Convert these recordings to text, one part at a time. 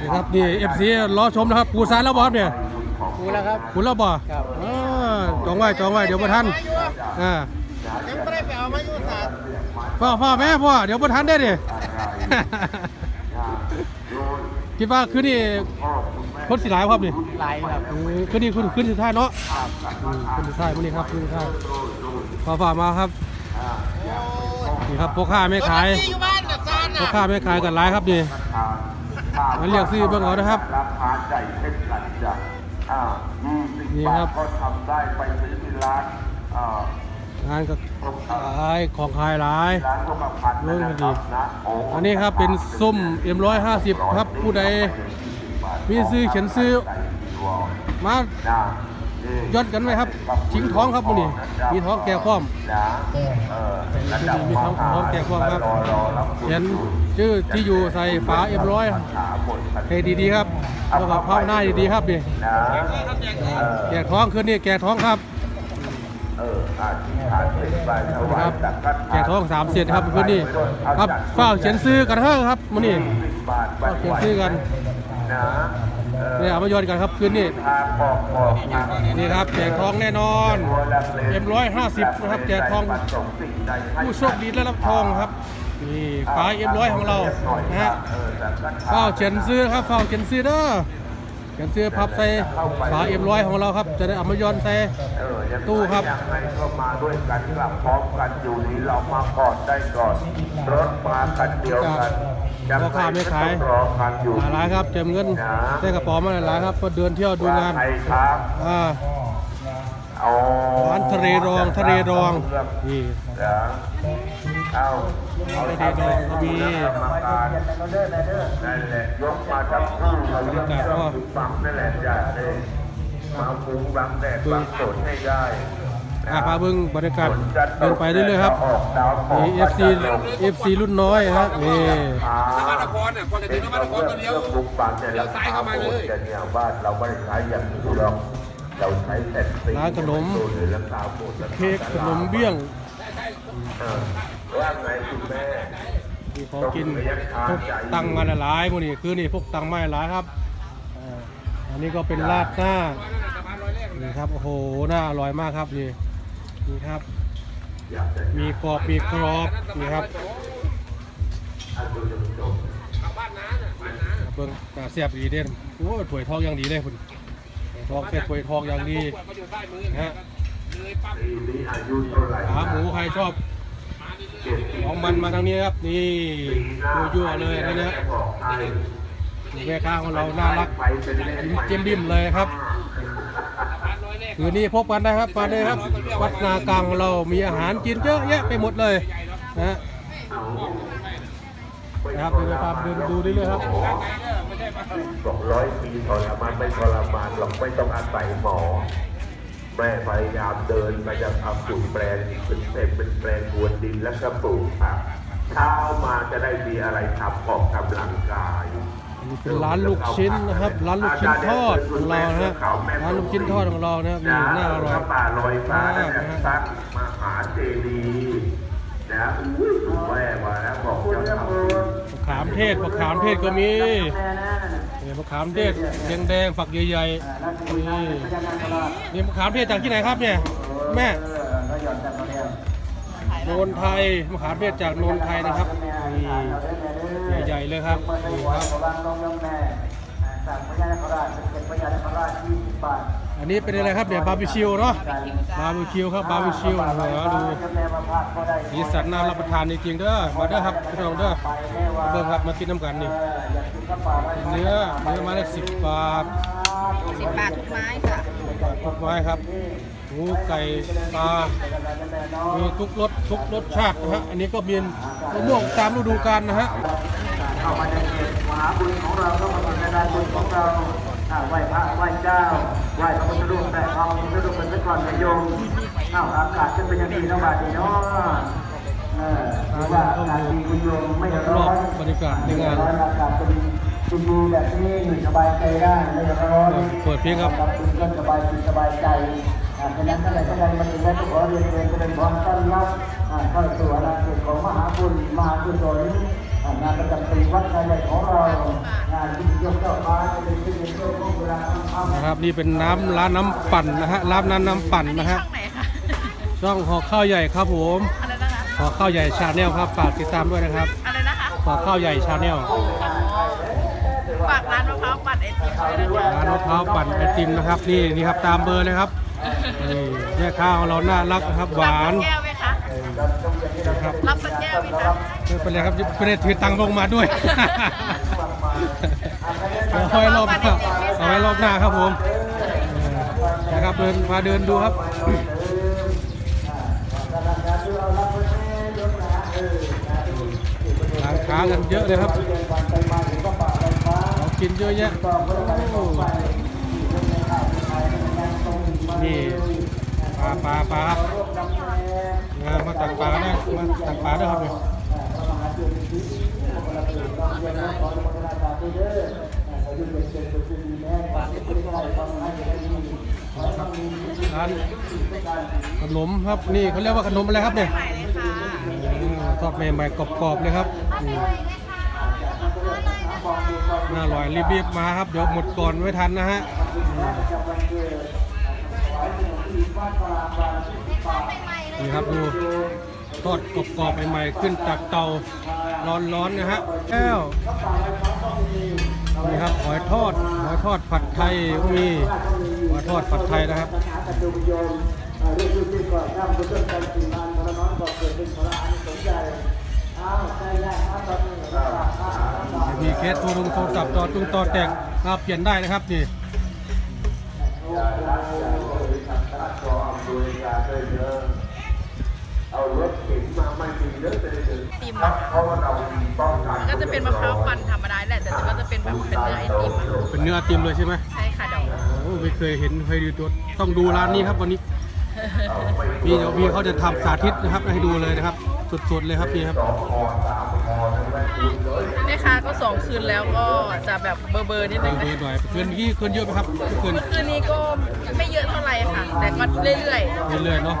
นี่ครับนี่เอฟซีรอชมนะครับปูซานแล้วบอสเนี่ยดูแล้วครับ คุณแล้วบอครับ อ่าจองไว้จองไว้เดี๋ยวประทันอ่ายังไม่ได้ไปเอามายุศาสตร์พ่อพ่อแม่พ่อเดี๋ยวประทันได้ดิ คิดว่าคืนนี้คนสิหลายครับนี่ลายครับอืมคืนนี้คืนคืนสุดท้ายเนาะอืมคืนสุดท้ายมื้อนี้ครับคืนสุดท้ายพ่อฝ่ามาครับนี่ครับพ่อค้าแม่ขายอยู่บ้านน่ะซานพ่อน่ะค้าแม่ขายกันหลายครับนี่ มาเรียกซื้อเบิ่งเอานะครับราคาใจเช่นกันจ้ะอ่ายี่สิบนี่บาครัทบก็ทำได้ไปซื้อที่ร้านอ่างานก็ขายของขายหลายร้านก็มาพันเรื่องนะดีครับนะโอ้อันนี้ครับเป็นส้ม M150 ครับผู้ใดมีซื้อเขียนซื้อมานะ ยอดกันไหมครับชิงท้องครับมื้อนี้มีท้องแก่พร้อมนะเออระดับมีท้องท้องแก่พร้อมครับรอรอรับเขียนชื่อที่อยู่ใส่ฝา M100 ขาหมดให้ดีๆครับแล้วก็ภาพหน้าดีๆครับนี่นะเออแก่ท้องคืนนี้แก่ท้องครับเอออาชีพฐานเป็นไปถวาคยรับสังฆทานแก่ท้องสามเศษครับคืนนี้ครับเฝ้าเขียนซื้อกันเถอะครับมื้อนี้บาทเฝ้าเขียนซื้อกันนะ เออเนี่ยเอามายอดกันครับคืนนี้ทางออกออกทางนี่ครับแจกทองแน่นอน M150 นะครับแจกทองผู้โชคดีได้รับทองครับนี่ฝา M100 ของเรานะฮะเฝ้าเขียนซื้อครับเฝ้าเขียนซื้อเด้อ เขียนซื้อพับใส่ฝา M100 ของเราครับ จะได้เอามายอนใส่ตู้ครับยังไงก็มาด้วยกันกลับพร้อมกันอยู่นี้เรามาก่อนได้ก่อนรถมาคันเดียวกันพ่อค้าไม่ขายต้องรอกันอยู่หลายครับเต็มเงินได้กระเป๋ามาหลายๆครับก็เดินเที่ยวดูงานใครครับอ่าเอาร้านทะเลรองทะเลรองนี่ เดี๋ยวเอาเอาทะเลรองก็มีกรรมการนั่นแหละยกมาทั้งคู่เราเรียกว่าฟังนั่นแหละอย่าได้มาฟุ้งบังแดดบังฝนให้ได้อ่าพาเบิ้งบรรยากาศเดินไปเรื่อยๆครับนี่ FC FC รุ่นน้อยฮะนี่นวัตกรเนี่ยพอจะถึงนวัตกรก็เลี้ยวเลี้ยวซ้ายเข้ามาเลยเนี่ยบ้านเราไม่ได้ใช้อย่างนี้หรอกเราใช้แต่สีร้านขนมหรือเค้กขนมเบี้ยง ว่าไงคุณแม่มีของกินพกตังมาหลายๆมื้อนี้คือนี่พวกตังมาหลายครับอ่าอันนี้ก็เป็นราดหน้านี่ครับโอ้โหน่าอร่อยมากครับนี่นี่ครับ มีกรอบมีกรอบนี่ครับเบิ่งตาเสียบดีเด่นโอ้ถวยทองอย่างดีเลยคุณทองเสร็จถวยทองอย่างดีนะฮะ ปีนี้อายุเท่าไหร่ขาหมูใครชอบเจ็ดสิบของมันมาทางนี้ครับ นี่ยั่วๆเลยนะเนี่ยบอกให้แม่ค้าของเราน่ารักไปเป็นเลขยิ้มเจียมบิ่มเลยครับคืนนี้พบกันได้ครับมาเลยครับ วัดนากลางของเรามีอาหารกินเยอะแยะไปหมดเลยนะฮะนะครับเดินไปตามเดินดูเรื่อยๆครับสองร้อยปีทรมานไม่ทรมานหรอกไม่ต้องอาศัยหมอ แม่พยายามเดินมาจะทำปลูกแปลงเป็นเศษเป็นแปลงบวนดินแล้วก็ปลูกผักเช้ามาจะได้มีอะไรทำออกกำลังกายนี่เป็นร้านลูกชิ้นนะครับร้านลูกชิ้นทอดของเรานะฮะร้านลูกชิ้นทอดของเรานะครับนี่น่าอร่อยพระป่าลอยฟ้าเนี่ยมากนะฮะสร้างมหาเจดีย์นะอุ้ยดูแม่มาแล้วบอกจะทำมะขามเทศมะขามเทศก็มีนี่ มะขามเทศแดงๆฝักใหญ่ๆนี่นี่มะขามเทศจากที่ไหนครับเนี่ยแม่โนนไทยมะขามเทศจากโนนไทยนะครับนี่ใหญ่ๆเลยครับนี่ครับ อันนี้เป็นอะไรครับเนี่ยบาร์บีคิวเนาะบาร์บีคิวครับบาร์บีคิวเหนือดูสีสันน่ารับประทานจริงๆเด้อมาเด้อครับพี่น้องเด้อมาเบิ่งครับมากินน้ำกันนี่เนื้อเนื้อไมาละสิบบาทสิบบาททุกไม้ค่ะทุกไม้ครับหมูไก่ปลามีทุกรสทุกรสชาตินะฮะอันนี้ก็มีมะม่วงตามฤดูกาลนะฮะเข้ามาในเขตมหาบุญของเราก็มาเป็นงานบุญของเรา อ่าไหว้พระไหว้เจ้าไหว้พระพุทธรูปแต่ทองพระพุทธรูปเป็นพระกรพยมอ้าวอากาศจะเป็นอย่างดีนะบาดีเนาะเออถือว่าอากาศดีคุณโยมไม่ร้อนบรรยากาศในงานร้อนอากาศเป็นดีๆแบบนี้สบายใจได้ไม่ร้อนเปิดเพลงครับคุณก็สบายจิตสบายใจอ่าฉะนั้นท่านใดท่านใดมาถึงแล้วก็ขอเรียนเรียนเจริญพรต้อนรับเข้าสู่อาณาเขตของมหาบุญมหากุศลอ่า งานประจำปีวัดไทยใหญ่ของเรางานที่ยกเจ้านะครับนี่เป็นน้ำร้านน้ำปั่นนะฮะร้านน้ำน้ำปั่นนะฮะช่องไหนคะช่องหอข้าวใหญ่ครับผมอะไรนะคะหอข้าวใหญ่ชาแนลครับฝากติดตามด้วยนะครับอะไรนะคะหอข้าวใหญ่ชาแนลฝากร้านมะพร้าวปั่นไอติมด้วยนะคะร้านมะพร้าวปั่นไอติมนะครับนี่นี่ครับตามเบอร์เลยครับนี่แม่ค้าของเราน่ารักนะครับหวาน รับสักแก้วไหม คะนะครับรับสักแก้วไหมคะไม่เป็นไรครับไม่ได้ถือตังค์ลงมาด้วยเดี๋ยวค่อยรอบหน้าเอาไว้รอบหน้าครับผมเออนะครับเดินมาเดินดูครับร้านค้ากันเยอะเลยครับของกินเยอะแยะโอ้นี่ปลาปลาปลา ครับเออมาตักปลาได้มาตักปลาด้ครับเนี่ยร้านขนมครับนี่เขาเรียกว่าขนมอะไรครับเนี่ยใหม่เลยค่ะอืมทอดใหม่ๆกรอบๆเลยครับอืมน่าอร่อยรีบๆมาครับ เดี๋ยวหมดก่อนไม่ทันนะฮะอืม นี่ครับดูทอดกรอบๆใหม่ๆขึ้นจากเตาร้อนๆนะฮะแก้วนี่ครับหอยทอดหอยทอดผัดไทยก็มีหอยทอดผัดไทยนะครับมีเคสโทรลงโทรศัพท์ต่อจุงต่อแจกครับเปลี่ยนได้นะครับนี่เอา ครับเพราะว่าเรามีป้องกันก็จะเป็นมะพร้าวปั่นธรรมดาแหละ แต่ก็จะเป็นแบบเป็นเนื้อไอติมอะเป็นเนื้อไอติมเลยใช่ไหมใช่ค่ะเดี๋ยวโอ้ไม่เคยเห็นเคยดูตัวต้องดูร้านนี้ครับวันนี้พี่เดี๋ยวพี่เขาจะทำสาธิตนะครับให้ดูเลยนะครับสดๆเลยครับพี่ครับสองคอสามคอทั้งแรกคุณเลยแม่ค้าก็สองคืนแล้วก็จะแบบเบอร์เบอร์นิดเอนึองดูนะหน่อยเกินที่เกินเยอะไหมครับเกิน เมื่อคืนนี้ก็ไม่เยอะเท่าไหร่ค่ะ แต่ก็เรื่อย เรื่อยๆเนาะ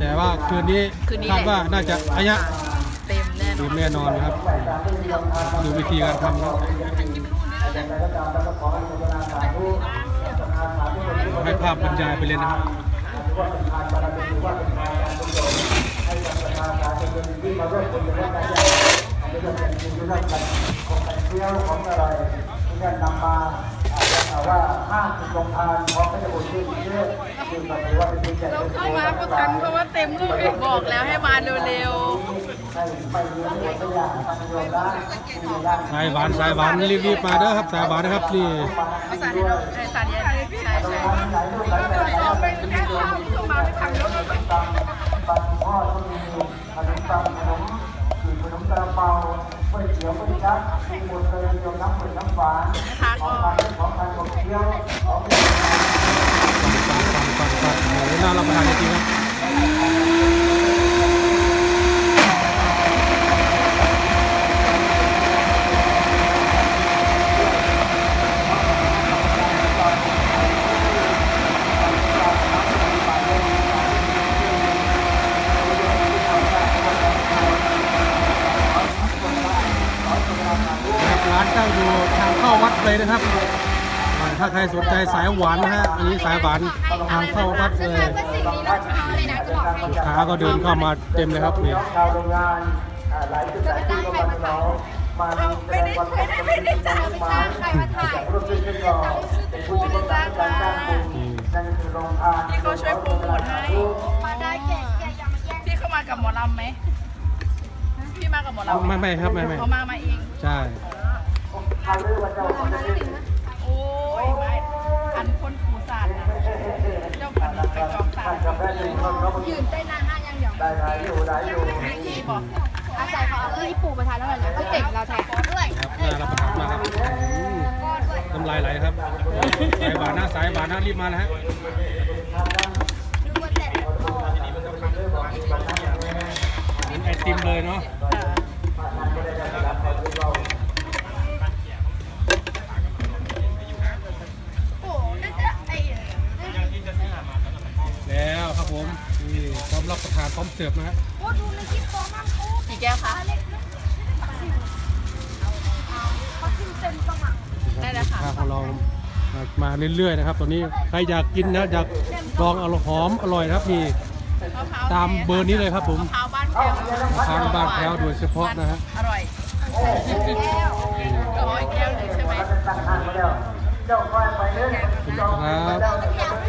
แต่ว่าคืนนี้คืนนี้คาดว่าน่าจะอายะ ๆเต็มแน่นดีอนแน่นอนนะครับ ดูวิธีการทำนะให้ภาพบรรยายไปเลยนะครับเที่ยวของอะไรที่จะนำมา ว่าห้างโรงทานของพระเจ้าบุตรที่เชื่อที่ปฏิวัติเป็นใหญ่เราเข้ามาก็ทันเพราะว่าเต็มเลยบอกแล้วให้มาเร็วให้ไปเรียนเรียนตัวอย่างโยมได้สายหวานสายหวานรีบๆมาเด้อครับสายหวานนะครับนี่ๆภาษาที่เรายใช่ใช่เราไปแค่ข้าวที่มาไม่ทันแล้วเราตำปันทอดก็มีขนมตำขนมคือขนมกระเปาก๋วยเตี๋ยวก๋วยจั๊บมีหมดเลยโยมน้ำหมึกน้ำ นนะคะขอก็งทานของทานของเที่ยวของปังปังปังปังโอ้โหน่ารับประทานจริงๆครับานตั้งอยู่ทางเข้าวัดเลยนะครับถ้าใครสนใจสายหวานนะฮะอันนี้สายหวานทางเข้าวัดเลยลูกค้าก็เดินเข้ามาเต็มเลยครับนี่ชาวโรงงานอ่าหลายจุดหลายที่ก็มาน้องมาแสดงความเป็นไม่ได้จ่าไม่จ้างใครมาถ่ายร่วมด้วยช่วยกันเป็นผู้ที่ต้องการจ้างคุณนั่นคือโรงทานที่เขาช่วยโปรโมทให้พี่เข้ามากับหมอลำไหมพี่มากับหมอลำไม่ไม่ครับไม่ไม่เขามามาเองใช่ โอ้ยไม่อันคนผูศารนะเจ้าพันไปจองศาสานร์กับแม่หนึ่งคนเขายืนได้นานห้ายังหยองได้ได้อยู่ได้อยู่พี่บอกอาศัยขาเอออีปู่ประธานแล้วเหรอเขาเจ๋งเราแทนด้วยครับน่ารับประทานมากครับน้ำลายไหลครับสายหวานนะสายหวานนะรีบมานะฮะดูว่าแต่เหมือนไอติมเลยเนาะ พร้อมเสิร์ฟนะฮะโอ้ดูในคลิปโตมากโอ้กี่แก้วคะเล็กนะเขาขึ้นเต็มสมัง ได้แล้วค่ะ ข้าวของเรามามาเรื่อยๆนะครับตอนนี้ใครอยากกินนะอยากลองอร่อยหอมอร่อยนะครับนี่ มะพร้าวตามเบอร์นี้เลยครับผม มะพร้าวบ้านแพ้วทางบ้านแพ้วโดยเฉพาะนะฮะอร่อยก็ร้อยแก้วหนึ่งใช่ไหมตั้งห้างมาแล้วเจ้าค่อยไปเรื่อยครับ